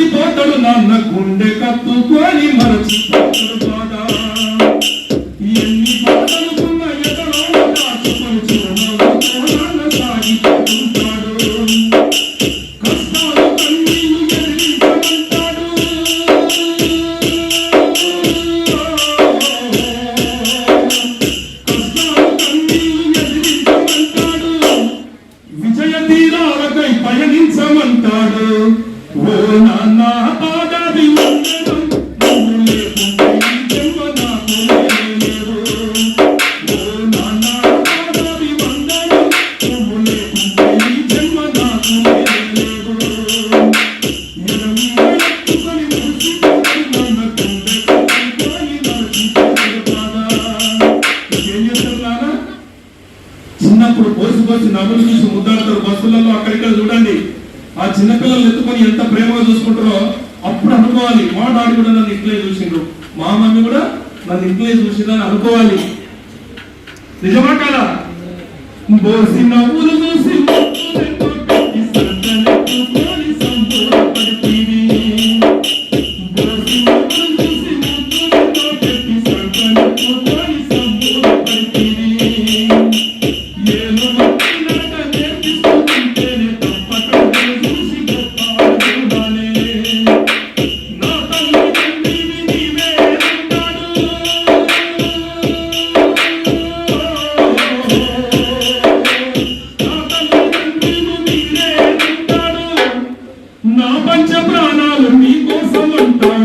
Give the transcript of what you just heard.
మురిసిపోతాడు నాన్న గుండె కత్తుకొని మరచిపోతాడు బాధ. ఎన్ని బాధలుకున్న ఎదలో దాచుకొని సాగిపోతుంటాడు. కష్టాలు కన్నీళ్ళు ఎదిరించమంటాడు. కష్టాలు ఎదిరించమంటాడు. విజయ తీరాలకై పయనించమంటాడు. చిన్నప్పుడు పోసి పోసి నవ్వులు చూసి ముద్దాడతారు బస్సులలో అక్కడిక్కడ చూడండి. ఆ చిన్నపిల్లలు ఎత్తుకొని ఎంత ప్రేమగా చూసుకుంటారో అప్పుడు అనుకోవాలి. మా డాడీ కూడా నన్ను ఇంట్లో చూసిండ్రు మా మమ్మీ కూడా నన్ను ఇంట్లో చూసిందని అనుకోవాలి. నిజమా కదా? బోసి నవ్వులు చూసి నా పంచ ప్రాణాలు నీ కోసం ఉంటాయి